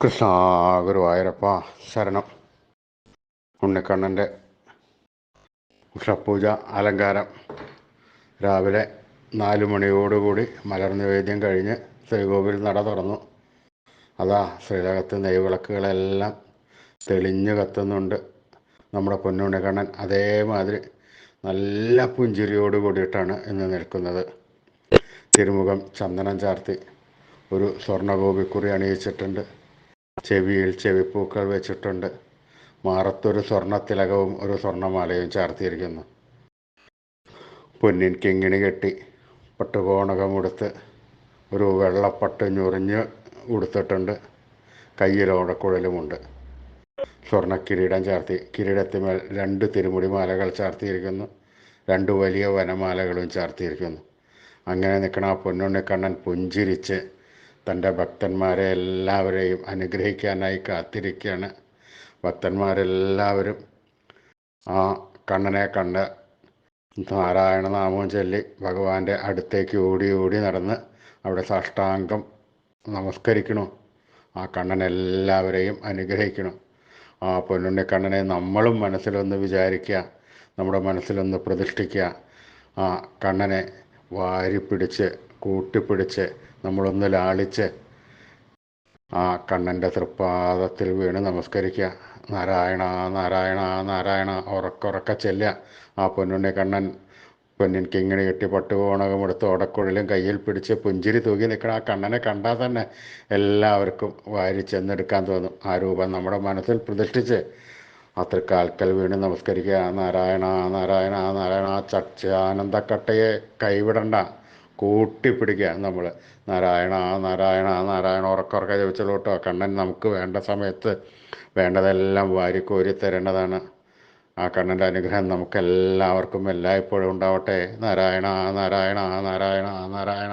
കൃഷ്ണ ഗുരുവായൂരപ്പ ശരണം. ഉണ്ണിക്കണ്ണന്റെ ഉഷപൂജ അലങ്കാരം രാവിലെ നാല് മണിയോടുകൂടി മലർനിവേദ്യം കഴിഞ്ഞ് ശ്രീകോവിൽ നട തുറന്നു. അതാ ശ്രീലകത്ത് നെയ്വിളക്കുകളെല്ലാം തെളിഞ്ഞു കത്തുന്നുണ്ട്. നമ്മുടെ പൊന്നുണ്ണിക്കണ്ണൻ അതേമാതിരി നല്ല പുഞ്ചിരിയോട് കൂടിയിട്ടാണ് ഇന്ന് നിൽക്കുന്നത്. തിരുമുഖം ചന്ദനം ചാർത്തി ഒരു സ്വർണഗോപിക്കുറി അണിയിച്ചിട്ടുണ്ട്. ചെവിയിൽ ചെവിപ്പൂക്കൾ വെച്ചിട്ടുണ്ട്. മാറത്തൊരു സ്വർണത്തിലകവും ഒരു സ്വർണമാലയും ചാർത്തിയിരിക്കുന്നു. പൊന്നിൻ കിങ്ങിണി കെട്ടി പട്ടുകോണകമുടുത്ത് ഒരു വെള്ളപ്പട്ട് ഞൊറിഞ്ഞ് ഉടുത്തിട്ടുണ്ട്. കയ്യിലോടക്കുഴലുമുണ്ട് സ്വർണ കിരീടം ചാർത്തി. കിരീടത്തിന്മേൽ രണ്ട് തിരുമുടി മാലകൾ ചാർത്തിയിരിക്കുന്നു. രണ്ട് വലിയ വനമാലകളും ചാർത്തിയിരിക്കുന്നു. അങ്ങനെ നിൽക്കണ ആ പൊന്നുണ്ണിക്കണ്ണൻ പുഞ്ചിരിച്ച് തന്റെ ഭക്തന്മാരെ എല്ലാവരെയും അനുഗ്രഹിക്കാനായി കാത്തിരിക്കുകയാണ്. ഭക്തന്മാരെല്ലാവരും ആ കണ്ണനെ കണ്ട് നാരായണ നാമം ചൊല്ലി ഭഗവാന്റെ അടുത്തേക്ക് ഓടി ഓടി നടന്ന് അവിടെ സാഷ്ടാംഗം നമസ്കരിക്കണോ. ആ കണ്ണൻ എല്ലാവരെയും അനുഗ്രഹിക്കണം. ആ പൊന്നുണ്ണിക്കണ്ണനെ നമ്മളും മനസ്സിലൊന്ന് വിചാരിക്കുക നമ്മുടെ മനസ്സിലൊന്ന് പ്രതിഷ്ഠിക്കുക. ആ കണ്ണനെ വാരിപ്പിടിച്ച് കൂട്ടിപ്പിടിച്ച് നമ്മളൊന്ന് ലാളിച്ച് ആ കണ്ണന്റെ തൃപ്പാദത്തിൽ വീണ് നമസ്കരിക്കുക. നാരായണ നാരായണ നാരായണ ഉറക്കുറക്ക ചെല്ലുക. ആ പൊന്നുണ്ണി കണ്ണൻ പൊന്നിൻ കിങ്ങിണി കെട്ടി പട്ടുകോണകം എടുത്ത് ഓടക്കുഴലും കയ്യിൽ പിടിച്ച് പുഞ്ചിരി തൂക്കി നിൽക്കണം ആ കണ്ണനെ കണ്ടാൽ തന്നെ എല്ലാവർക്കും വാരി ചെന്നെടുക്കാൻ തോന്നും. ആ രൂപം നമ്മുടെ മനസ്സിൽ പ്രതിഷ്ഠിച്ച് അത്ര കാൽക്കൽ വീണ് നമസ്കരിക്കുക നാരായണ നാരായണ നാരായണ ചച്ചാനന്ദക്കട്ടയെ കൈവിടണ്ട. കൂട്ടിപ്പിടിക്കുക നമ്മൾ നാരായണ നാരായണ നാരായണ ഉറക്കുറക്ക ചോദിച്ചോളൂ കേട്ടോ കണ്ണൻ നമുക്ക് വേണ്ട സമയത്ത് വേണ്ടതെല്ലാം വാരിക്കോരി തരേണ്ടതാണ്. ആ കണ്ണന്റെ അനുഗ്രഹം നമുക്കെല്ലാവർക്കും എല്ലായ്പ്പോഴും ഉണ്ടാവട്ടെ. നാരായണ നാരായണ നാരായണ നാരായണ.